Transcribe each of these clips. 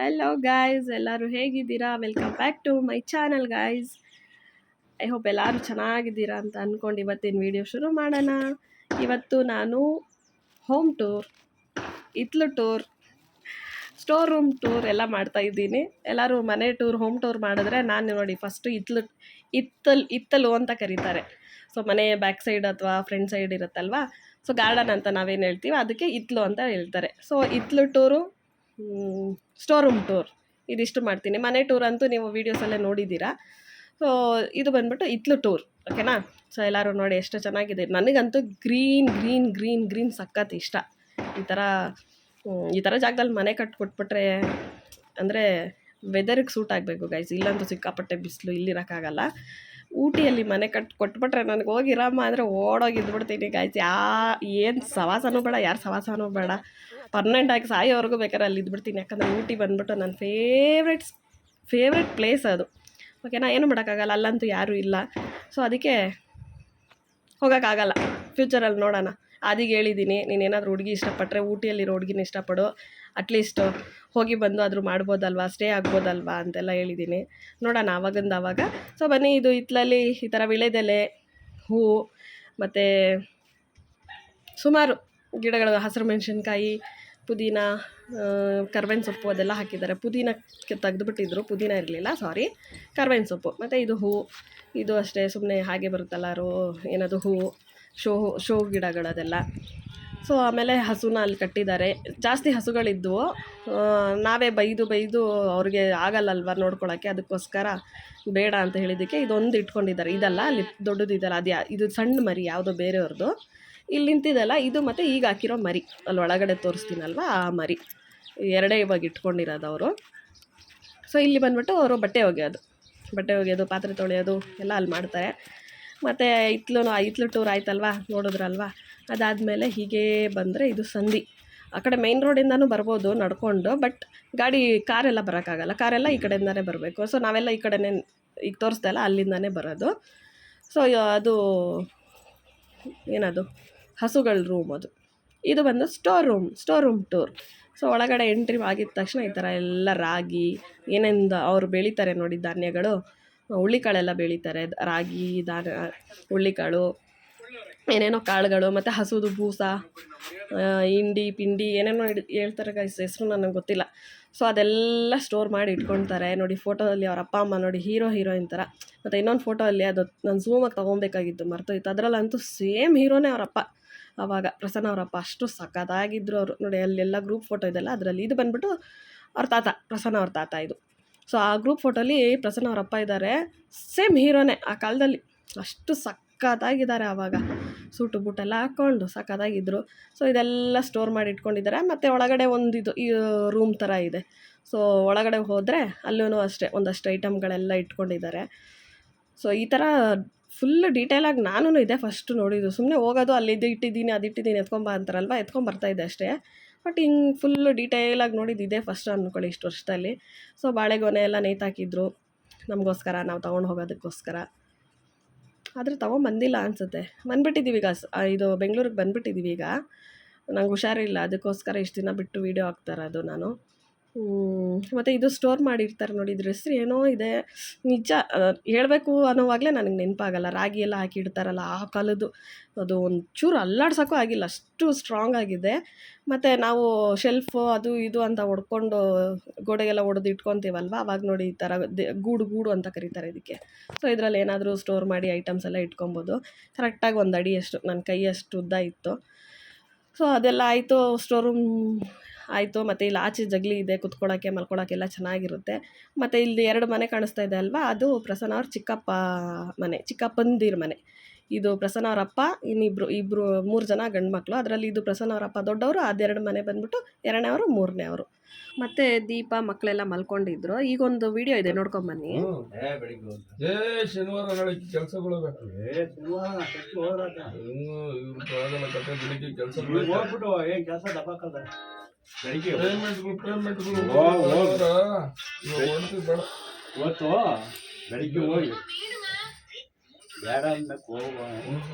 Hello guys ಎಲ್ಲರೂ ಹೇಗಿದ್ದೀರಾ? Welcome back to my channel guys I hope ಎಲ್ಲರೂ ಚೆನ್ನಾಗಿದ್ದೀರಾ ಅಂತ ಅಂದ್ಕೊಂಡು ಇವತ್ತಿನ ವಿಡಿಯೋ ಶುರು ಮಾಡೋಣ. ಇವತ್ತು ನಾನು ಹೋಮ್ ಟೂರ್ ಇತ್ಲು ಟೂರ್ ಸ್ಟೋರ್ ರೂಮ್ ಟೂರ್ ಎಲ್ಲ ಮಾಡ್ತಾ ಇದ್ದೀನಿ. ಎಲ್ಲರೂ ಮನೆ ಟೂರ್ ಹೋಮ್ ಟೂರ್ ಮಾಡಿದ್ರೆ ನಾನು ನೋಡಿ ಫಸ್ಟು ಇತ್ಲು, ಇತ್ತಲ್, ಇತ್ತಲು ಅಂತ ಕರೀತಾರೆ. ಸೊ ಮನೆ ಬ್ಯಾಕ್ ಸೈಡ್ ಅಥವಾ ಫ್ರಂಟ್ ಸೈಡ್ ಇರುತ್ತಲ್ವಾ? ಸೊ ಗಾರ್ಡನ್ ಅಂತ ನಾವೇನು ಹೇಳ್ತೀವಿ ಅದಕ್ಕೆ ಇತ್ಲು ಅಂತ ಹೇಳ್ತಾರೆ. ಸೊ ಇತ್ಲು ಟೂರು ಸ್ಟೋರ್ ರೂಮ್ ಟೂರ್ ಇದಿಷ್ಟು ಮಾಡ್ತೀನಿ. ಮನೆ ಟೂರ್ ಅಂತೂ ನೀವು ವೀಡಿಯೋಸಲ್ಲೇ ನೋಡಿದ್ದೀರಾ. ಸೊ ಇದು ಬಂದ್ಬಿಟ್ಟು ಇತ್ಲು ಟೂರ್ ಓಕೆನಾ ಸೊ ಎಲ್ಲರೂ ನೋಡಿ ಎಷ್ಟು ಚೆನ್ನಾಗಿದೆ. ನನಗಂತೂ ಗ್ರೀನ್ ಗ್ರೀನ್ ಗ್ರೀನ್ ಗ್ರೀನ್ ಸಖತ್ ಇಷ್ಟ. ಈ ಥರ ಈ ಥರ ಜಾಗದಲ್ಲಿ ಮನೆ ಕಟ್ಕೊಟ್ಬಿಟ್ರೆ ಅಂದರೆ ವೆದರಿಗೆ ಸೂಟ್ ಆಗಬೇಕು ಗೈಸ್ ಇಲ್ಲಂತೂ ಸಿಕ್ಕಾಪಟ್ಟೆ ಬಿಸಿಲು, ಇಲ್ಲಿರೋಕ್ಕಾಗಲ್ಲ. ಊಟಿಯಲ್ಲಿ ಮನೆ ಕಟ್ಟಿ ಕೊಟ್ಬಿಟ್ರೆ ನನಗೆ ಹೋಗಿರಮ್ಮ ಅಂದರೆ ಓಡೋಗಿದ್ಬಿಡ್ತೀನಿ ಗೈಸ್ ಗಾಯ್ಸ್ ಯಾ, ಏನು ಸವಾಸನೂ ಬೇಡ, ಯಾರು ಸವಾಸನೂ ಬೇಡ. ಪರ್ಮನೆಂಟ್ ಆಗಿ ಸಾಯೋವರೆಗೂ ಬೇಕಾದ್ರೆ ಅಲ್ಲಿ ಇದ್ಬಿಡ್ತೀನಿ. ಯಾಕಂದರೆ ಊಟಿ ಬಂದ್ಬಿಟ್ಟು ನನ್ನ ಫೇವ್ರೆಟ್ ಫೇವ್ರೆಟ್ ಪ್ಲೇಸ್ ಅದು. ಓಕೆನಾ ಏನು ಮಾಡೋಕ್ಕಾಗಲ್ಲ, ಅಲ್ಲಂತೂ ಯಾರೂ ಇಲ್ಲ. ಸೊ ಅದಕ್ಕೆ ಹೋಗೋಕ್ಕಾಗಲ್ಲ. ಫ್ಯೂಚರಲ್ಲಿ ನೋಡೋಣ. ಆದಿಗೆ ಹೇಳಿದ್ದೀನಿ ನೀನೇನಾದರೂ ಹುಡುಗಿ ಇಷ್ಟಪಟ್ಟರೆ ಊಟಿಯಲ್ಲಿರೋ ಹುಡುಗಿನ ಇಷ್ಟಪಡು. ಅಟ್ಲೀಸ್ಟ್ ಹೋಗಿ ಬಂದು ಆದರೂ ಮಾಡ್ಬೋದಲ್ವಾ ಸ್ಟೇ ಆಗ್ಬೋದಲ್ವಾ ಅಂತೆಲ್ಲ ಹೇಳಿದ್ದೀನಿ. ನೋಡೋಣ ಆವಾಗಿಂದ ಆವಾಗ. ಸೊ ಬನ್ನಿ, ಇದು ಹಿತ್ತಲಲ್ಲಿ ಈ ಥರ ವಿಳೆದೆಲೆ ಹೂವು ಮತ್ತು ಸುಮಾರು ಗಿಡಗಳು, ಹಸಿರು ಮೆಣಸಿನ್ಕಾಯಿ ಪುದೀನ ಕರ್ಬೇವಿನ ಸೊಪ್ಪು ಅದೆಲ್ಲ ಹಾಕಿದ್ದಾರೆ. ಪುದೀನಕ್ಕೆ ತೆಗೆದುಬಿಟ್ಟಿದ್ರು. ಪುದೀನ ಇರಲಿಲ್ಲ ಸಾರಿ ಕರ್ಬೇವಿನ ಸೊಪ್ಪು. ಮತ್ತು ಇದು ಹೂವು ಇದು ಅಷ್ಟೇ ಸುಮ್ಮನೆ ಹಾಗೆ ಬರುತ್ತಲ್ಲ, ರೋ, ಏನದು ಹೂವು ಶೋ ಶೋ ಗಿಡಗಳದೆಲ್ಲ. ಸೊ ಆಮೇಲೆ ಹಸುನ ಅಲ್ಲಿ ಕಟ್ಟಿದ್ದಾರೆ. ಜಾಸ್ತಿ ಹಸುಗಳಿದ್ವು. ನಾವೇ ಬೈದು ಬೈದು ಅವ್ರಿಗೆ ಆಗಲ್ಲಲ್ವ ನೋಡ್ಕೊಳ್ಳೋಕ್ಕೆ ಅದಕ್ಕೋಸ್ಕರ ಬೇಡ ಅಂತ ಹೇಳಿದ್ದಕ್ಕೆ ಇದೊಂದು ಇಟ್ಕೊಂಡಿದ್ದಾರೆ. ಇದಲ್ಲ, ಅಲ್ಲಿ ದೊಡ್ಡದಿದ್ದಲ್ಲ ಅದು ಇದು ಸಣ್ಣ ಮರಿ, ಯಾವುದೋ ಬೇರೆಯವ್ರದ್ದು. ಇಲ್ಲಿ ನಿಂತಿದೆಲ್ಲ ಇದು ಮತ್ತು ಈಗ ಹಾಕಿರೋ ಮರಿ. ಅಲ್ಲಿ ಒಳಗಡೆ ತೋರಿಸ್ತೀನಲ್ವ, ಆ ಮರಿ. ಎರಡೇ ಇವಾಗ ಇಟ್ಕೊಂಡಿರೋದು ಅವರು. ಸೊ ಇಲ್ಲಿ ಬಂದ್ಬಿಟ್ಟು ಅವರು ಬಟ್ಟೆ ಒಗೆಯೋದು. ಬಟ್ಟೆ ಒಗೆಯೋದು, ಪಾತ್ರೆ ತೊಳೆಯೋದು, ಎಲ್ಲ ಅಲ್ಲಿ ಮಾಡ್ತಾರೆ. ಮತ್ತು ಇತ್ಲು ಇತ್ಲು ಟೂರ್ ಆಯ್ತಲ್ವಾ, ನೋಡಿದ್ರಲ್ವಾ? ಅದಾದಮೇಲೆ ಹೀಗೆ ಬಂದರೆ ಇದು ಸಂಧಿ. ಆ ಕಡೆ ಮೈನ್ ರೋಡಿಂದನೂ ಬರ್ಬೋದು ನಡ್ಕೊಂಡು ಬಟ್ ಗಾಡಿ ಕಾರೆಲ್ಲ ಬರೋಕ್ಕಾಗಲ್ಲ. ಕಾರೆಲ್ಲ ಈ ಕಡೆಯಿಂದನೇ ಬರಬೇಕು. ಸೊ ನಾವೆಲ್ಲ ಈ ಕಡೆನೇ ಈಗ ತೋರಿಸ್ದಲ್ಲ ಅಲ್ಲಿಂದನೇ ಬರೋದು. ಸೊ ಅದು, ಏನದು? ಹಸುಗಳ ರೂಮ್ ಅದು. ಇದು ಬಂದು store room store room tour so ಒಳಗಡೆ ಎಂಟ್ರಿ ಆಗಿದ ತಕ್ಷಣ ಈ ಥರ ಎಲ್ಲ ರಾಗಿ ಏನೇನು ಅವ್ರು ಬೆಳೀತಾರೆ ನೋಡಿ ಧಾನ್ಯಗಳು. ಹುಳ್ಳಿಕಾಳೆಲ್ಲ ಬೆಳೀತಾರೆ, ರಾಗಿ, ಧಾನ್ಯ, ಹುಳ್ಳಿಕಾಳು, ಏನೇನೋ ಕಾಳುಗಳು, ಮತ್ತು ಹಸುದು ಬೂಸ ಹಿಂಡಿ ಇಂಡಿ ಪಿಂಡಿ, ಏನೇನೋ ಹಿಡಿ ಹೇಳ್ತಾರೆ ಹೆಸರು ನನಗೆ ಗೊತ್ತಿಲ್ಲ. ಸೊ ಅದೆಲ್ಲ ಸ್ಟೋರ್ ಮಾಡಿ ಇಟ್ಕೊಳ್ತಾರೆ ನೋಡಿ ಫೋಟೋದಲ್ಲಿ ಅವ್ರ ಅಪ್ಪ, ಅಮ್ಮ ನೋಡಿ ಹೀರೋ ಹೀರೋಯಿನ್ ಥರ ಮತ್ತು ಇನ್ನೊಂದು ಫೋಟೋ ಅಲ್ಲಿ ಅದು ನಾನು ಝೂಮಾಗಿ ತೊಗೊಬೇಕಾಗಿತ್ತು ಮರ್ತೋಯ್ತು. ಅದರಲ್ಲಂತೂ ಸೇಮ್ ಹೀರೋನೇ ಅವರಪ್ಪ ಆವಾಗ ಪ್ರಸನ್ನ ಅವರಪ್ಪ ಅಷ್ಟು ಸಖತ್ತಾಗಿದ್ದರು ಅವರು. ನೋಡಿ, ಅಲ್ಲೆಲ್ಲ ಗ್ರೂಪ್ ಫೋಟೋ ಇದೆಲ್ಲ ಅದರಲ್ಲಿ ಇದು ಬಂದ್ಬಿಟ್ಟು ಅವ್ರ ತಾತ, ಪ್ರಸನ್ನ ಅವ್ರ ತಾತ ಇದು. ಸೊ ಆ ಗ್ರೂಪ್ ಫೋಟೋಲಿ ಪ್ರಸನ್ನ ಅವರಪ್ಪ ಇದ್ದಾರೆ. ಸೇಮ್ ಹೀರೋನೇ ಆ ಕಾಲದಲ್ಲಿ. ಅಷ್ಟು ಸಖತ್ತಾಗಿದ್ದಾರೆ ಆವಾಗ ಸೂಟು ಬೂಟೆಲ್ಲ ಹಾಕ್ಕೊಂಡು ಸಖತ್ತಾಗಿದ್ದರು ಸೊ ಇದೆಲ್ಲ ಸ್ಟೋರ್ ಮಾಡಿ ಇಟ್ಕೊಂಡಿದ್ದಾರೆ. ಮತ್ತು ಒಳಗಡೆ ಒಂದು ಇದು, ಈ ರೂಮ್ ಥರ ಇದೆ. ಸೊ ಒಳಗಡೆ ಹೋದರೆ ಅಲ್ಲೂ ಅಷ್ಟೇ, ಒಂದಷ್ಟು ಐಟಮ್ಗಳೆಲ್ಲ ಇಟ್ಕೊಂಡಿದ್ದಾರೆ. ಸೊ ಈ ಥರ ಫುಲ್ ಡೀಟೇಲಾಗಿ ನಾನು ಇದೆ ಫಸ್ಟ್ ನೋಡಿದ್ದು. ಸುಮ್ಮನೆ ಹೋಗೋದು, ಅಲ್ಲಿ ಇದು ಇಟ್ಟಿದ್ದೀನಿ, ಅದು ಇಟ್ಟಿದ್ದೀನಿ ಎತ್ಕೊಂಬ ಅಂತಾರಲ್ವ? ಎತ್ಕೊಂಬರ್ತಾ ಇದ್ದೆ ಅಷ್ಟೇ. ಬಟ್ ಹಿಂಗೆ ಫುಲ್ ಡೀಟೇಲಾಗಿ ನೋಡಿದ್ದು ಇದೇ ಫಸ್ಟ್ ಅಂದ್ಕೊಳ್ಳಿ ಇಷ್ಟು ವರ್ಷದಲ್ಲಿ. ಸೊ ಬಾಳೆಗೊನೆ ಎಲ್ಲ ನೇತಾಕಿದ್ರು ನಮಗೋಸ್ಕರ, ನಾವು ತೊಗೊಂಡು ಹೋಗೋದಕ್ಕೋಸ್ಕರ. ಆದರೆ ತೊಗೊಂಬಂದಿಲ್ಲ ಅನಿಸುತ್ತೆ. ಬಂದ್ಬಿಟ್ಟಿದ್ದೀವಿ ಈಗ ಇದು ಬೆಂಗಳೂರಿಗೆ ಬಂದ್ಬಿಟ್ಟಿದ್ದೀವಿ ಈಗ. ನಂಗೆ ಹುಷಾರಿಲ್ಲ. ಅದಕ್ಕೋಸ್ಕರ ಇಷ್ಟು ದಿನ ಬಿಟ್ಟು ವೀಡಿಯೋ ಹಾಕ್ತಾರೆ ಅದು ನಾನು. ಮತ್ತು ಇದು ಸ್ಟೋರ್ ಮಾಡಿರ್ತಾರೆ ನೋಡಿ ಹೆಸ್ರು ಏನೋ ಇದೆ. ನಿಜ ಹೇಳಬೇಕು ಅನ್ನೋವಾಗಲೇ ನನಗೆ ನೆನಪಾಗಲ್ಲ. ರಾಗಿ ಎಲ್ಲ ಹಾಕಿಡ್ತಾರಲ್ಲ ಆ ಕಾಲದ್ದು ಅದು ಒಂಚೂರು ಅಲ್ಲಾಡ್ಸೋಕ್ಕೂ ಆಗಿಲ್ಲ, ಅಷ್ಟು ಸ್ಟ್ರಾಂಗ್ ಆಗಿದೆ. ಮತ್ತು ನಾವು ಶೆಲ್ಫು ಅದು ಇದು ಅಂತ ಹೊಡ್ಕೊಂಡು ಗೋಡೆಗೆಲ್ಲ ಹೊಡೆದು ಇಟ್ಕೊತೀವಲ್ವ? ಅವಾಗ ನೋಡಿ ಈ ಥರ ಗೂಡು ಗೂಡು ಅಂತ ಕರೀತಾರೆ ಇದಕ್ಕೆ. ಸೊ ಇದರಲ್ಲಿ ಏನಾದರೂ ಸ್ಟೋರ್ ಮಾಡಿ ಐಟಮ್ಸ್ ಎಲ್ಲ ಇಟ್ಕೊಬೋದು. ಕರೆಕ್ಟಾಗಿ ಒಂದು ಅಡಿಯಷ್ಟು ನನ್ನ ಕೈಯಷ್ಟು ಉದ್ದ ಇತ್ತು. ಸೊ ಅದೆಲ್ಲ ಆಯಿತು ಸ್ಟೋರ್ ರೂಮ್ ಆಯಿತು ಮತ್ತು ಇಲ್ಲಿ ಆಚೆ ಜಗಲಿ ಇದೆ ಕುತ್ಕೊಳ್ಳೋಕ್ಕೆ ಮಲ್ಕೊಳ್ಳೋಕ್ಕೆಲ್ಲ ಚೆನ್ನಾಗಿರುತ್ತೆ. ಮತ್ತು ಇಲ್ಲಿ ಎರಡು ಮನೆ ಕಾಣಿಸ್ತಾ ಇದೆ ಅಲ್ವಾ? ಅದು ಪ್ರಸನ್ನ ಅವ್ರ ಚಿಕ್ಕಪ್ಪ ಮನೆ ಚಿಕ್ಕಪ್ಪಂದಿರ ಮನೆ. ಇದು ಪ್ರಸನ್ನ ಅವ್ರ ಅಪ್ಪ ಇನ್ನಿಬ್ರು ಇಬ್ಬರು ಮೂರು ಜನ ಗಂಡು ಮಕ್ಕಳು ಅದರಲ್ಲಿ ಇದು ಪ್ರಸನ್ನ ಅವ್ರ ಅಪ್ಪ ದೊಡ್ಡವರು ಅದೆರಡು ಮನೆ ಬಂದ್ಬಿಟ್ಟು ಎರಡನೇ ಅವರು ಮೂರನೇ ಅವರು. ಮತ್ತು ದೀಪ ಮಕ್ಕಳೆಲ್ಲ ಮಲ್ಕೊಂಡಿದ್ರು. ಈಗೊಂದು ವಿಡಿಯೋ ಇದೆ ನೋಡ್ಕೊಂಬನ್ನಿ ಕೆಲಸ ಬೆಳಿಗ್ಗೆ ಪೇಮೆಂಟ್ಗಳು ಪೇಮೆಂಟ್ಗಳು ಓ, ಓ. ಬೇಡ ಇವತ್ತು ಬೆಳಿಗ್ಗೆ ಹೋಗಿ. ಬೇಡ ಅಂದಕ್ಕೆ ಹೋಗ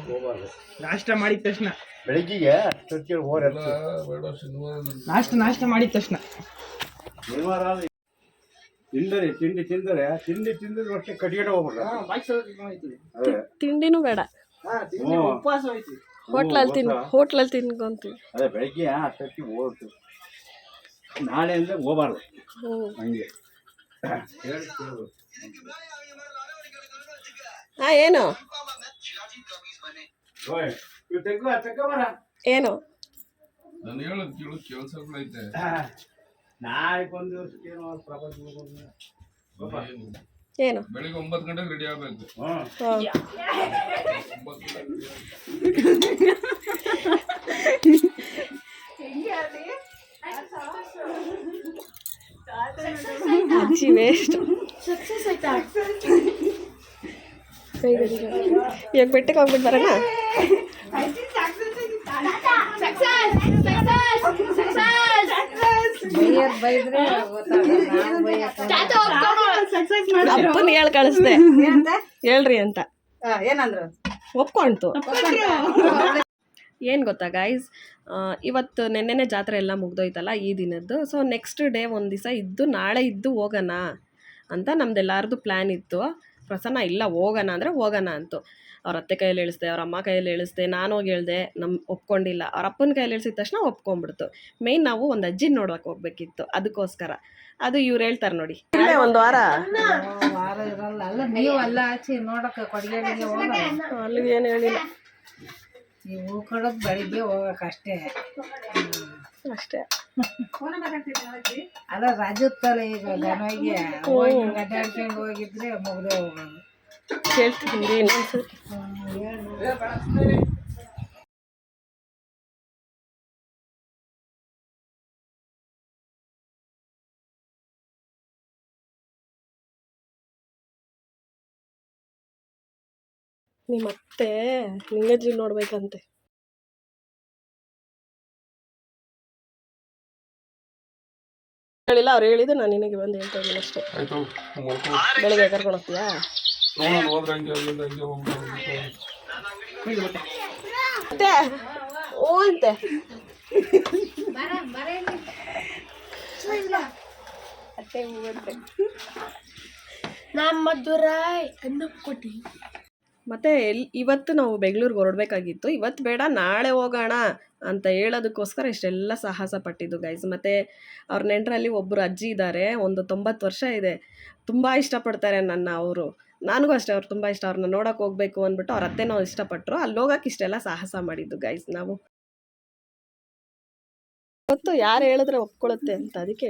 ಹೋಗ್ಬಾರ್ದು. ನಾಷ್ಟ ಮಾಡಿದ ತಕ್ಷಣ. ಬೆಳಿಗ್ಗೆಗೆ ಅಷ್ಟೊತ್ತಿಗೆ ಹೋರ ಎಲ್ಲ ಬೇಡ ಶನಿವಾರ ನಾಷ್ಟ ನಾಷ್ಟ ಮಾಡಿದ ತಕ್ಷಣ. ಶನಿವಾರ ತಿಂದರೆ ತಿಂಡಿ ತಿಂದರೆ ತಿಂಡಿ ತಿಂದ್ರೆ ಅಷ್ಟೇ ಕಟ್ಕೊಂಡು ಹೋಗ್ಬಿಡ್ತಾರೆ ಅದೇ. ತಿಂಡಿನೂ ಬೇಡ. ಹ್ಞೂ. ಹೋಟ್ಲಲ್ಲಿ ತಿನ್ ಹೋಟ್ಲಲ್ಲಿ ತಿನ್ಕೊಂತೀವಿ. ಅದೇ ಬೆಳಗ್ಗೆ ಅಷ್ಟೊತ್ತಿ ಹೋಗ್ತು ಅಂದರೆ ಹೋಗಬಾರ್ದು. ಹಂಗೆ. ಹಾಂ ಏನು. ಏನು? ನಾನು ಹೇಳೋದು ಕೇಳು ಕೆಲಸಗಳೈತೆ ನಾಳೆ ಬಂದು ಏನೋ ಪ್ರಪಂಚ ಒಂದು. ಏನು? ಏನು? ಬೆಳಿಗ್ಗೆ ಒಂಬತ್ತು ಗಂಟೆಗೆ ರೆಡಿ ಆಗ್ಬೇಕು. ಹ್ಞೂ. ಅಜ್ಜಿ ವೇಸ್ಟ್ ಇವಾಗ ಬೆಟ್ಟಕ್ಕೆ ಹೋಗ್ಬಿಟ್ಟು ಬರೋಣ? ಅಪ್ಪನ ಹೇಳಿ ಕಳಿಸ್ದೆ. ಹೇಳ್ರಿ ಅಂತ. ಏನಂದ್ರು? ಒಪ್ಕೊಂತು ಏನು ಗೊತ್ತಾ ಗೈಸ್ ಇವತ್ತು ನೆನ್ನೆನೇ ಜಾತ್ರೆ ಎಲ್ಲ ಮುಗ್ದೋಯ್ತಲ್ಲ ಈ ದಿನದ್ದು. ಸೊ ನೆಕ್ಸ್ಟ್ ಡೇ ಒಂದು ದಿವಸ ಇದ್ದು ನಾಳೆ ಇದ್ದು ಹೋಗೋಣ ಅಂತ ನಮ್ದೆಲ್ಲಾರ್ದು ಪ್ಲ್ಯಾನ್ ಇತ್ತು. ಪ್ರಸನ್ನ ಇಲ್ಲ ಹೋಗೋಣ ಅಂದರೆ ಹೋಗೋಣ ಅಂತು. ಅವ್ರ ಅತ್ತೆ ಕೈಯಲ್ಲಿ ಇಳಿಸ್ದೆ ಅವ್ರ ಅಮ್ಮ ಕೈಯಲ್ಲಿ ಇಳಿಸ್ದೆ ನಾನು ಹೋಗಿ ಹೇಳ್ದೆ ನಮ್ಮ ಒಪ್ಕೊಂಡಿಲ್ಲ. ಅವ್ರ ಅಪ್ಪನ ಕೈಯಲ್ಲಿ ಇಳಿಸಿದ ತಕ್ಷಣ ಒಪ್ಕೊಂಡ್ಬಿಡ್ತು. ಮೇಯ್ನ್ ನಾವು ಒಂದು ಅಜ್ಜಿನ ನೋಡೋಕೆ ಹೋಗ್ಬೇಕಿತ್ತು ಅದಕ್ಕೋಸ್ಕರ. ಅದು ಇವ್ರು ಹೇಳ್ತಾರೆ ನೋಡಿ. ಒಂದು ವಾರ. ವಾರ ಇರಲ್ಲ. ಅಲ್ಲ ನೀವು ಅಲ್ಲಿ ಏನು ಹೇಳಿಲ್ಲ. ನೀವು ಉಳ್ಕೊಳಕ್ ಬೆಳಿಗ್ಗೆ ಹೋಗಕ್ಕಷ್ಟೇ ಅಷ್ಟೇ. ಅಷ್ಟೇ. ಅಲ್ಲ ರಾಜತ್ತಲ್ಲ ಈಗ ಗನವಿಗೆ ಹೋಗಿ ಅಡ್ಡಾಡ್ಕೊಂಡು ಹೋಗಿದ್ರೆ ಮುಗ್ದೆ ಹೋಗೋದು. ಕೇಳ್ತೀನಿ ಇನ್ನೊಂದ್ಸರಿ ನಿಮ್ಮ ಅತ್ತೆ ನಿಂಗಜ್ಜಿ ನೋಡ್ಬೇಕಂತೆ. ಹೇಳಿಲ್ಲ ಅವ್ರು ಹೇಳಿದ್ದು ನಾನು ನಿನಗೆ ಬಂದು ಹೇಳ್ತಾ ಇದ್ದೀನಿ ಅಷ್ಟೇ. ಬೆಳಿಗ್ಗೆ ಕರ್ಕೊಂಡು ಹೋಗ್ತೀಯಾ? ಮತ್ತೆ? ಓ ಅಂತೆ. ಅತ್ತೆ ಹೂವಂತೆ ನಮ್ಮ ಮಧುರಾಯ್ ಅನ್ನಕ್ಕೊಟ್ಟಿ ಮತ್ತೆ ಇವತ್ತು ನಾವು ಬೆಂಗಳೂರಿಗೆ ಹೊರಡ್ಬೇಕಾಗಿತ್ತು. ಇವತ್ತು ಬೇಡ, ನಾಳೆ ಹೋಗೋಣ ಅಂತ ಹೇಳೋದಕ್ಕೋಸ್ಕರ ಇಷ್ಟೆಲ್ಲ ಸಾಹಸ ಪಟ್ಟಿದ್ದು ಗೈಸ್ ಮತ್ತು ಅವ್ರ ನೆಂಟರಲ್ಲಿ ಒಬ್ಬರು ಅಜ್ಜಿ ಇದ್ದಾರೆ ಒಂದು ತೊಂಬತ್ತು ವರ್ಷ ಇದೆ. ತುಂಬ ಇಷ್ಟಪಡ್ತಾರೆ ನನ್ನ ಅವರು. ನನಗೂ ಅಷ್ಟೇ, ಅವ್ರು ತುಂಬ ಇಷ್ಟ. ಅವ್ರನ್ನ ನೋಡೋಕೆ ಹೋಗ್ಬೇಕು ಅಂದ್ಬಿಟ್ಟು ಅವ್ರ ಅತ್ತೆನೋ ಇಷ್ಟಪಟ್ಟರು ಅಲ್ಲಿ ಹೋಗೋಕೆ ಇಷ್ಟೆಲ್ಲ ಸಾಹಸ ಮಾಡಿದ್ದು ಗೈಸ್ ನಾವು. ಗೊತ್ತು ಯಾರು ಹೇಳಿದ್ರೆ ಒಪ್ಕೊಳ್ಳುತ್ತೆ ಅಂತ, ಅದಕ್ಕೆ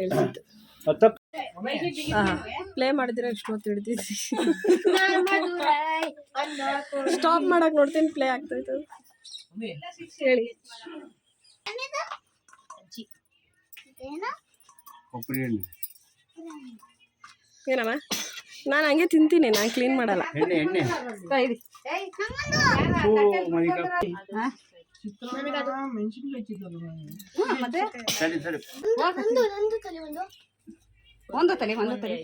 ಹತ್ತಪ್ಪ. ಪ್ಲೇ ಮಾಡಿದ್ರೆ ಇಷ್ಟೊತ್ತು ಹಿಡ್ದಿದ್ದಿ ಮಧುರಾಯ್ ಸ್ಟಾಪ್ ಮಾಡಕ್ ನೋಡ್ತೀನಿ ಪ್ಲೇ ಆಗ್ತೈತೆ ಹೇಳಿ. ಏನಮ್ಮ? ನಾನು ಹಂಗೆ ತಿಂತೀನಿ ನಾನು ಕ್ಲೀನ್ ಮಾಡಲ್ಲ. ಎಣ್ಣೆ ಒಂದು ತಲೆ ಒಂದು ತಲೆ.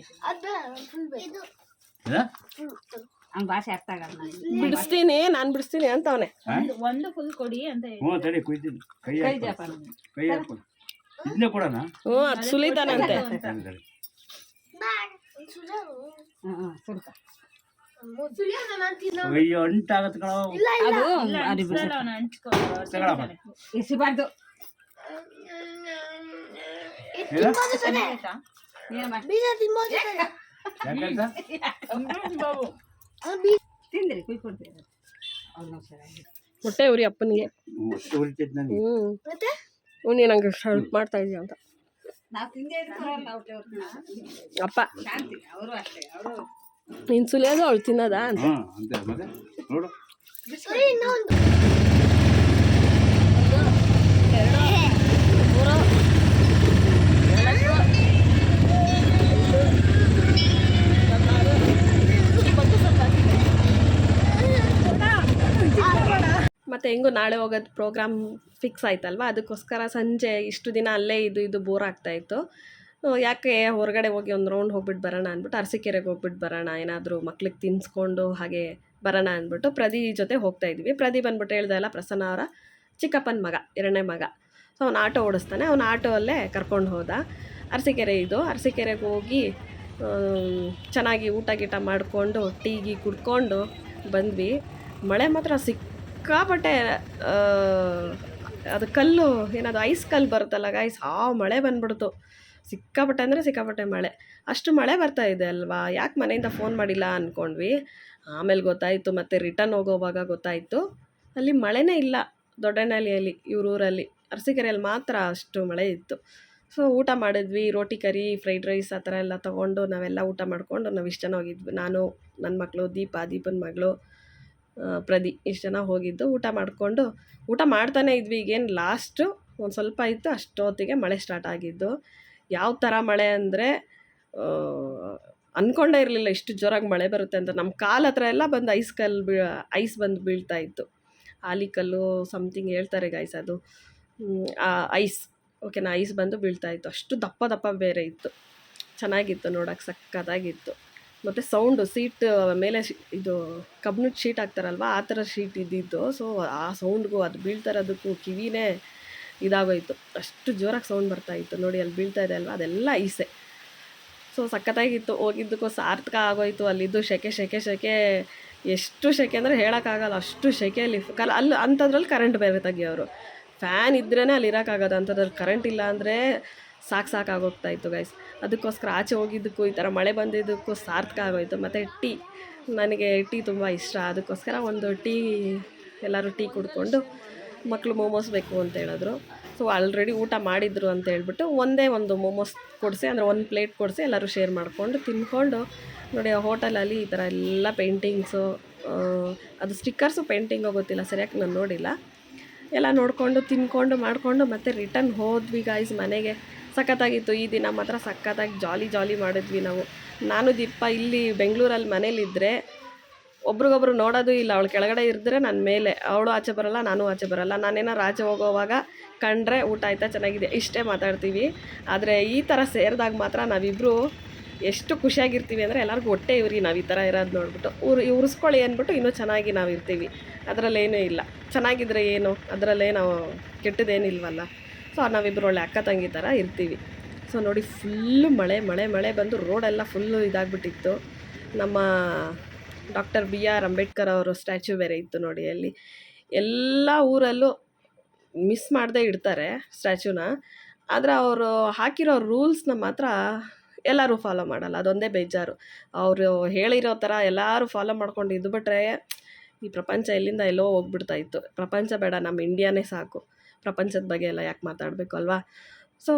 ಅವ್ನ ಭಾಷೆ ಅರ್ಥ ಆಗಲ್ಲ ನನಗೆ ಬಿಡಿಸ್ತೀನಿ ನಾನು ಬಿಡಿಸ್ತೀನಿ ಅಂತವನೆ? ಒಂದು ಫುಲ್ ಕೊಡಿ ಅಂತ ಹ್ಞೂ ತಡಿ ಕುಯ್ತೀನಿ. ಕೈ ಕೈ ಹಾಕು ಜಾಪಾನ ಕೈ ಹಾಕು ಇದನ್ನೇ ಕೊಡೋಣ? ಹ್ಞೂ ಅದು ಸುಲಿತಾನಂತೆ ಅಯ್ಯೋ ಅಂಟಾಗತ್ತೆ ಕಣೋ. ಅದು ಇಸಿಬಾರ್ದು ತಿಂದ್ರಿ ಕುಯ್ಕೊಡ್ತೀರಿ ಅವ್ನು ಸರಿಯಾಗಿ ಹೊಟ್ಟೆ ಉರಿ ಅಪ್ಪನಿಗೆ. ಹ್ಞೂ ನೀನು ನಂಗೆ ಹೆಲ್ಪ್ ಮಾಡ್ತಾ ಇದೀಯ ಅಂತ. ಅಪ್ಪ. ಶಾಂತಿ ಅವರು ಅಷ್ಟೇ ಅವರು. ನೀನು ಸುಲಿಯೋದು ಅವಳು ತಿನ್ನೋದಾ ಅಂತ. ಹಾಂ ಅಂತ ಮತ್ತೆ? ನೋಡು. ಮತ್ತು ಹೆಂಗೂ ನಾಳೆ ಹೋಗೋದು ಪ್ರೋಗ್ರಾಮ್ ಫಿಕ್ಸ್ ಆಯ್ತಲ್ವಾ? ಅದಕ್ಕೋಸ್ಕರ ಸಂಜೆ ಇಷ್ಟು ದಿನ ಅಲ್ಲೇ ಇದು ಇದು ಬೋರ್ ಆಗ್ತಾಯಿತ್ತು ಯಾಕೆ ಹೊರಗಡೆ ಹೋಗಿ ಒಂದು ರೌಂಡ್ ಹೋಗ್ಬಿಟ್ಟು ಬರೋಣ ಅಂದ್ಬಿಟ್ಟು ಅರಸಿಕೆರೆಗೆ ಹೋಗ್ಬಿಟ್ಟು ಬರೋಣ, ಏನಾದರೂ ಮಕ್ಳಿಗೆ ತಿನ್ನಿಸ್ಕೊಂಡು ಹಾಗೆ ಬರೋಣ ಅಂದ್ಬಿಟ್ಟು ಪ್ರದಿ ಜೊತೆ ಹೋಗ್ತಾ ಇದ್ವಿ. ಪ್ರದಿ ಬಂದ್ಬಿಟ್ಟು ಹೇಳ್ದೆ, ಅಲ್ಲ, ಪ್ರಸನ್ನ ಅವರ ಚಿಕ್ಕಪ್ಪನ ಮಗ, ಎರಡನೇ ಮಗ. ಸೊ ಅವ್ನು ಆಟೋ ಓಡಿಸ್ತಾನೆ. ಅವ್ನು ಆಟೋ ಅಲ್ಲೇ ಕರ್ಕೊಂಡು ಹೋದ. ಅರಸೀಕೆರೆ ಇದು. ಅರಸಿಕೆರೆಗೆ ಹೋಗಿ ಚೆನ್ನಾಗಿ ಊಟ ಗೀಟ ಮಾಡಿಕೊಂಡು, ಟೀ ಗೀ ಕುಡ್ಕೊಂಡು ಬಂದ್ವಿ. ಮಳೆ ಮಾತ್ರ ಸಿಕ್ಕಾಪಟ್ಟೆ ಅದು ಕಲ್ಲು ಏನದು ಐಸ್ ಕಲ್ಲು ಬರುತ್ತಲ್ಲ ಗೈಸ್ ಆ ಮಳೆ ಬಂದ್ಬಿಡ್ತು. ಸಿಕ್ಕಾಪಟ್ಟೆ ಅಂದರೆ ಸಿಕ್ಕಾಪಟ್ಟೆ ಮಳೆ. ಅಷ್ಟು ಮಳೆ ಬರ್ತಾ ಇದೆ ಅಲ್ವಾ? ಯಾಕೆ ಮನೆಯಿಂದ ಫೋನ್ ಮಾಡಿಲ್ಲ ಅಂದ್ಕೊಂಡ್ವಿ ಆಮೇಲೆ ಗೊತ್ತಾಯಿತು, ಮತ್ತು ರಿಟರ್ನ್ ಹೋಗೋವಾಗ ಗೊತ್ತಾಯಿತು. ಅಲ್ಲಿ ಮಳೆನೇ ಇಲ್ಲ ದೊಡ್ಡನಹಳ್ಳಿಯಲ್ಲಿ ಇವ್ರ ಊರಲ್ಲಿ ಅರಸೀಕೆರೆಯಲ್ಲಿ ಮಾತ್ರ ಅಷ್ಟು ಮಳೆ ಇತ್ತು. ಸೊ ಊಟ ಮಾಡಿದ್ವಿ, ರೋಟಿ ಕರಿ ಫ್ರೈಡ್ ರೈಸ್ ಆ ಥರ ಎಲ್ಲ ತೊಗೊಂಡು ನಾವೆಲ್ಲ ಊಟ ಮಾಡಿಕೊಂಡು ನಾವು ಇಷ್ಟು ಹೋಗಿದ್ವಿ. ನಾನು ನನ್ನ ಮಕ್ಕಳು ದೀಪ, ದೀಪನ ಮಗಳು ಪ್ರದಿ ಇಷ್ಟು ಜನ ಹೋಗಿದ್ದು ಊಟ ಮಾಡಿಕೊಂಡು, ಊಟ ಮಾಡ್ತಾನೆ ಇದ್ವಿ. ಈಗೇನು ಲಾಸ್ಟು ಒಂದು ಸ್ವಲ್ಪ ಇತ್ತು, ಅಷ್ಟೊತ್ತಿಗೆ ಮಳೆ ಸ್ಟಾರ್ಟ್ ಆಗಿದ್ದು. ಯಾವ ಥರ ಮಳೆ ಅಂದರೆ ಅಂದ್ಕೊಂಡೇ ಇರಲಿಲ್ಲ ಇಷ್ಟು ಜೋರಾಗಿ ಮಳೆ ಬರುತ್ತೆ ಅಂತ. ನಮ್ಮ ಕಾಲ ಹತ್ರ ಎಲ್ಲ ಬಂದು ಐಸ್ ಕಲ್ಲು ಬೀ ಐಸ್ ಬಂದು ಬೀಳ್ತಾ ಇತ್ತು. ಆಲಿಕಲ್ಲು ಸಮಥಿಂಗ್ ಹೇಳ್ತಾರೆ ಗೈಸ್ ಅದು. ಐಸ್ ಓಕೆನಾ ಐಸ್ ಬಂದು ಬೀಳ್ತಾ ಇತ್ತು. ಅಷ್ಟು ದಪ್ಪ ದಪ್ಪ ಬೇರೆ ಇತ್ತು. ಚೆನ್ನಾಗಿತ್ತು ನೋಡೋಕೆ ಸಕ್ಕತ್ತಾಗಿತ್ತು. ಮತ್ತು ಸೌಂಡು ಸೀಟ್ ಮೇಲೆ ಇದು ಕಬ್ಬಿಣದ ಶೀಟ್ ಹಾಕ್ತಾರಲ್ವ, ಆ ಥರ ಶೀಟ್ ಇದ್ದಿದ್ದು. ಸೊ ಆ ಸೌಂಡ್ಗೂ ಅದು ಬೀಳ್ತಾ ಇರೋದಕ್ಕೂ ಕಿವಿನೇ ಇದಾಗೋಯಿತು. ಅಷ್ಟು ಜೋರಾಗಿ ಸೌಂಡ್ ಬರ್ತಾ ಇತ್ತು. ನೋಡಿ, ಅಲ್ಲಿ ಬೀಳ್ತಾ ಇದೆ ಅಲ್ವಾ? ಅದೆಲ್ಲ ಈಸೆ. ಸೊ ಸಖತ್ತಾಗಿತ್ತು. ಹೋಗಿದ್ದಕ್ಕೂ ಸಾರ್ಥಕ ಆಗೋಯ್ತು. ಅಲ್ಲಿದ್ದು ಶೆಕೆ ಶೆಕೆ ಶೆಕೆ. ಎಷ್ಟು ಶೆಕೆ ಅಂದರೆ ಹೇಳೋಕ್ಕಾಗಲ್ಲ. ಅಷ್ಟು ಶೆಕೆಯಲ್ಲಿ ಕಲ್, ಅಲ್ಲಿ ಅಂಥದ್ರಲ್ಲಿ ಕರೆಂಟ್ ಬೇರೆ ತೆಗಿಯೋರು ಫ್ಯಾನ್ ಇದ್ರೇ ಅಲ್ಲಿ ಇರೋಕ್ಕಾಗೋದು ಅಂಥದ್ರಲ್ಲಿ ಕರೆಂಟ್ ಇಲ್ಲ ಅಂದರೆ ಸಾಕು ಸಾಕಾಗೋಗ್ತಾ ಇತ್ತು ಗೈಸ್ ಅದಕ್ಕೋಸ್ಕರ ಆಚೆ ಹೋಗಿದ್ದಕ್ಕೂ ಈ ಥರ ಮಳೆ ಬಂದಿದ್ದಕ್ಕೂ ಸಾರ್ಥಕ ಆಗೋಯಿತು. ಮತ್ತು ಟೀ, ನನಗೆ ಟೀ ತುಂಬ ಇಷ್ಟ. ಅದಕ್ಕೋಸ್ಕರ ಒಂದು ಟೀ, ಎಲ್ಲರೂ ಟೀ ಕುಡ್ಕೊಂಡು ಮಕ್ಕಳು ಮೋಮೋಸ್ ಬೇಕು ಅಂತ ಹೇಳಿದ್ರು. ಸೊ ಆಲ್ರೆಡಿ ಊಟ ಮಾಡಿದ್ರು ಅಂತ ಹೇಳ್ಬಿಟ್ಟು ಒಂದೇ ಒಂದು ಮೋಮೋಸ್ ಕೊಡಿಸಿ, ಅಂದರೆ ಒಂದು ಪ್ಲೇಟ್ ಕೊಡಿಸಿ ಎಲ್ಲರೂ ಶೇರ್ ಮಾಡಿಕೊಂಡು ತಿನ್ಕೊಂಡು, ನೋಡಿ ಆ ಹೋಟೆಲಲ್ಲಿ ಈ ಥರ ಎಲ್ಲ ಪೇಂಟಿಂಗ್ಸು ಅದು ಸ್ಟಿಕ್ಕರ್ಸು ಪೇಂಟಿಂಗು ಗೊತ್ತಿಲ್ಲ, ಸರಿಯಾಗಿ ನಾನು ನೋಡಿಲ್ಲ. ಎಲ್ಲ ನೋಡಿಕೊಂಡು ತಿನ್ಕೊಂಡು ಮಾಡಿಕೊಂಡು ಮತ್ತೆ ರಿಟರ್ನ್ ಹೋದ್ವಿ ಗಾಯ್ಸ್ ಮನೆಗೆ. ಸಖತ್ತಾಗಿತ್ತು. ಈ ದಿನ ಮಾತ್ರ ಸಖತ್ತಾಗಿ ಜಾಲಿ ಜಾಲಿ ಮಾಡಿದ್ವಿ ನಾವು. ನಾನು ದೀಪ ಇಲ್ಲಿ ಬೆಂಗಳೂರಲ್ಲಿ ಮನೇಲಿದ್ದರೆ ಒಬ್ರಿಗೊಬ್ರು ನೋಡೋದು ಇಲ್ಲ. ಅವಳು ಕೆಳಗಡೆ ಇದ್ದರೆ ನನ್ನ ಮೇಲೆ. ಅವಳು ಆಚೆ ಬರಲ್ಲ, ನಾನು ಆಚೆ ಬರಲ್ಲ. ನಾನೇನಾರು ಆಚೆ ಹೋಗೋವಾಗ ಕಂಡ್ರೆ ಊಟ ಆಯ್ತಾ, ಚೆನ್ನಾಗಿದೆ. ಇಷ್ಟೇ ಮಾತಾಡ್ತೀವಿ. ಆದರೆ ಈ ಥರ ಸೇರಿದಾಗ ಮಾತ್ರ ನಾವಿಬ್ಬರು ಎಷ್ಟು ಖುಷಿಯಾಗಿರ್ತೀವಿ ಅಂದರೆ ಎಲ್ಲರಿಗೂ ಹೊಟ್ಟೆ ಇವ್ರಿ ನಾವು ಈ ಥರ ಇರೋದು ನೋಡ್ಬಿಟ್ಟು. ಉರ್ ಉರಿಸ್ಕೊಳ್ಳಿ ಅಂದ್ಬಿಟ್ಟು ಇನ್ನೂ ಚೆನ್ನಾಗಿ ನಾವು ಇರ್ತೀವಿ. ಅದರಲ್ಲೇನೂ ಇಲ್ಲ. ಚೆನ್ನಾಗಿದ್ರೆ ಏನು? ಅದರಲ್ಲೇ ನಾವು ಕೆಟ್ಟದೇನಿಲ್ವಲ್ಲ. ಸೊ ನಾವಿಬ್ಬರು ಒಳ್ಳೆ ಅಕ್ಕ ತಂಗಿ ಥರ ಇರ್ತೀವಿ. ಸೊ ನೋಡಿ ಫುಲ್ಲು ಮಳೆ ಮಳೆ ಮಳೆ ಬಂದು ರೋಡೆಲ್ಲ ಫುಲ್ಲು ಇದಾಗ್ಬಿಟ್ಟಿತ್ತು. ನಮ್ಮ ಡಾಕ್ಟರ್ ಬಿ ಆರ್ ಅಂಬೇಡ್ಕರ್ ಅವರ ಸ್ಟ್ಯಾಚ್ಯೂ ಬೇರೆ ಇತ್ತು ನೋಡಿ ಅಲ್ಲಿ. ಎಲ್ಲ ಊರಲ್ಲೂ ಮಿಸ್ ಮಾಡದೇ ಇಡ್ತಾರೆ ಸ್ಟ್ಯಾಚ್ಯೂನ ಆದರೆ ಅವರು ಹಾಕಿರೋ ರೂಲ್ಸ್ನ ಮಾತ್ರ ಎಲ್ಲರೂ ಫಾಲೋ ಮಾಡಲ್ಲ, ಅದೊಂದೇ ಬೇಜಾರು. ಅವರು ಹೇಳಿರೋ ಥರ ಎಲ್ಲರೂ ಫಾಲೋ ಮಾಡ್ಕೊಂಡು ಇದ್ಬಿಟ್ರೆ ಈ ಪ್ರಪಂಚ ಎಲ್ಲಿಂದ ಎಲ್ಲೋ ಹೋಗ್ಬಿಡ್ತಾ ಇತ್ತು. ಪ್ರಪಂಚ ಬೇಡ, ನಮ್ಮ ಇಂಡಿಯಾನೇ ಸಾಕು. ಪ್ರಪಂಚದ ಬಗ್ಗೆ ಎಲ್ಲ ಯಾಕೆ ಮಾತಾಡಬೇಕು ಅಲ್ವಾ? ಸೊ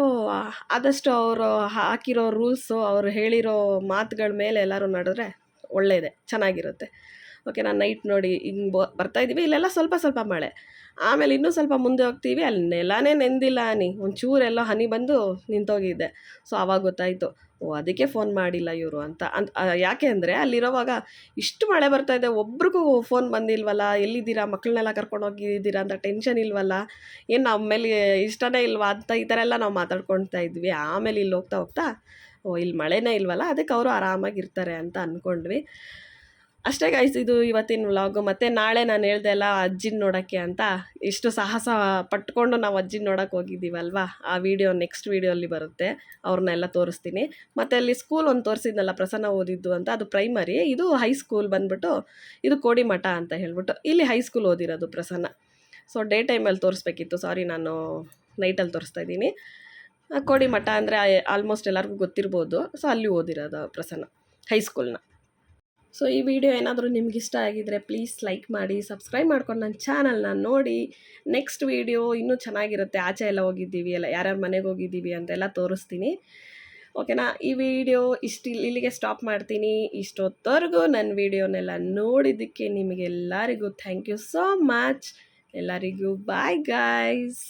ಆದಷ್ಟು ಅವರು ಹಾಕಿರೋ ರೂಲ್ಸು ಅವರು ಹೇಳಿರೋ ಮಾತುಗಳ ಮೇಲೆ ಎಲ್ಲರೂ ನಡೆದ್ರೆ ಒಳ್ಳೆಯದೇ ಚೆನ್ನಾಗಿರುತ್ತೆ. ಓಕೆ, ನಾನು ನೈಟ್ ನೋಡಿ ಹಿಂಗೆ ಬರ್ತಾಯಿದ್ದೀವಿ ಇಲ್ಲೆಲ್ಲ ಸ್ವಲ್ಪ ಸ್ವಲ್ಪ ಮಳೆ. ಆಮೇಲೆ ಇನ್ನೂ ಸ್ವಲ್ಪ ಮುಂದೆ ಹೋಗ್ತೀವಿ. ಅಲ್ಲಿ ನೆಲನೇ ನೆಂದಿಲ್ಲ ಹನಿ. ಒಂಚೂರೆಲ್ಲ ಹನಿ ಬಂದು ನಿಂತೋಗಿದ್ದೆ. ಸೊ ಆವಾಗ ಗೊತ್ತಾಯಿತು. ಓ, ಅದಕ್ಕೆ ಫೋನ್ ಮಾಡಿಲ್ಲ ಇವರು ಅಂತ. ಅಂತ ಯಾಕೆ ಅಂದರೆ ಅಲ್ಲಿರೋವಾಗ ಇಷ್ಟು ಮಳೆ ಬರ್ತಾ ಇದೆ. ಒಬ್ರಿಗೂ ಫೋನ್ ಬಂದಿಲ್ವಲ್ಲ? ಎಲ್ಲಿದ್ದೀರಾ? ಮಕ್ಕಳನ್ನೆಲ್ಲ ಕರ್ಕೊಂಡು ಹೋಗಿದ್ದೀರಾ ಅಂತ ಟೆನ್ಷನ್ ಇಲ್ವಲ್ಲ? ಏನು ನಮ್ಮ ಮೇಲೆ ಇಷ್ಟನೇ ಇಲ್ವಾ ಅಂತ ಈ ಥರ ಎಲ್ಲ ನಾವು ಮಾತಾಡ್ಕೊಳ್ತಾ ಇದ್ವಿ. ಆಮೇಲೆ ಇಲ್ಲಿ ಹೋಗ್ತಾ ಹೋಗ್ತಾ, ಓ, ಇಲ್ಲಿ ಮಳೆನೇ ಇಲ್ವಲ್ಲ? ಅದಕ್ಕೆ ಅವರು ಆರಾಮಾಗಿರ್ತಾರೆ ಅಂತ ಅಂದ್ಕೊಂಡ್ವಿ ಅಷ್ಟೇ ಗಾಯ್ಸ್ ಇದು ಇವತ್ತಿನ ವ್ಲಾಗು ಮತ್ತು ನಾಳೆ ನಾನು ಹೇಳ್ದೆ ಅಲ್ಲ, ಅಜ್ಜಿನ ನೋಡೋಕ್ಕೆ ಅಂತ. ಇಷ್ಟು ಸಾಹಸ ಪಟ್ಕೊಂಡು ನಾವು ಅಜ್ಜಿನ ನೋಡೋಕೆ ಹೋಗಿದ್ದೀವಲ್ವಾ? ಆ ವಿಡಿಯೋ ನೆಕ್ಸ್ಟ್ ವಿಡಿಯೋಲ್ಲಿ ಬರುತ್ತೆ. ಅವ್ರನ್ನೆಲ್ಲ ತೋರಿಸ್ತೀನಿ. ಮತ್ತು ಅಲ್ಲಿ ಸ್ಕೂಲ್ ಒಂದು ತೋರಿಸಿದ್ನಲ್ಲ, ಪ್ರಸನ್ನ ಓದಿದ್ದು ಅಂತ. ಅದು ಪ್ರೈಮರಿ ಇದು ಹೈಸ್ಕೂಲ್ ಬಂದ್ಬಿಟ್ಟು ಇದು ಕೋಡಿಮಠ ಅಂತ ಹೇಳ್ಬಿಟ್ಟು. ಇಲ್ಲಿ ಹೈಸ್ಕೂಲ್ ಓದಿರೋದು ಪ್ರಸನ್ನ. ಸೊ ಡೇ ಟೈಮಲ್ಲಿ ತೋರಿಸ್ಬೇಕಿತ್ತು. ಸಾರಿ ನಾನು ನೈಟಲ್ಲಿ ತೋರಿಸ್ತಾ ಇದ್ದೀನಿ. ಕೋಡಿಮಠ ಅಂದರೆ ಆಲ್ಮೋಸ್ಟ್ ಎಲ್ಲರಿಗೂ ಗೊತ್ತಿರ್ಬೋದು. ಸೊ ಅಲ್ಲಿ ಓದಿರೋದು ಪ್ರಸನ್ನ ಹೈಸ್ಕೂಲ್ನ ಸೊ ಈ ವಿಡಿಯೋ ಏನಾದರೂ ನಿಮ್ಗೆ ಇಷ್ಟ ಆಗಿದ್ರೆ ಪ್ಲೀಸ್ ಲೈಕ್ ಮಾಡಿ, ಸಬ್ಸ್ಕ್ರೈಬ್ ಮಾಡ್ಕೊಂಡು ನನ್ನ ಚಾನಲ್ನ ನೋಡಿ. ನೆಕ್ಸ್ಟ್ ವಿಡಿಯೋ ಇನ್ನೂ ಚೆನ್ನಾಗಿರುತ್ತೆ. ಆಚೆ ಎಲ್ಲ ಹೋಗಿದ್ದೀವಿ, ಎಲ್ಲ ಯಾರ್ಯಾರ ಮನೆಗೆ ಹೋಗಿದ್ದೀವಿ ಅಂತೆಲ್ಲ ತೋರಿಸ್ತೀನಿ. ಓಕೆನಾ? ಈ ವಿಡಿಯೋ ಇಷ್ಟು ಇಲ್ಲಿಗೆ ಸ್ಟಾಪ್ ಮಾಡ್ತೀನಿ. ಇಷ್ಟೊತ್ತವರೆಗೂ ನನ್ನ ವಿಡಿಯೋನೆಲ್ಲ ನೋಡಿದ್ದಕ್ಕೆ ನಿಮಗೆಲ್ಲರಿಗೂ ಥ್ಯಾಂಕ್ ಯು ಸೋ ಮಚ್. ಎಲ್ಲರಿಗೂ ಬಾಯ್ ಗಾಯ್ಸ್.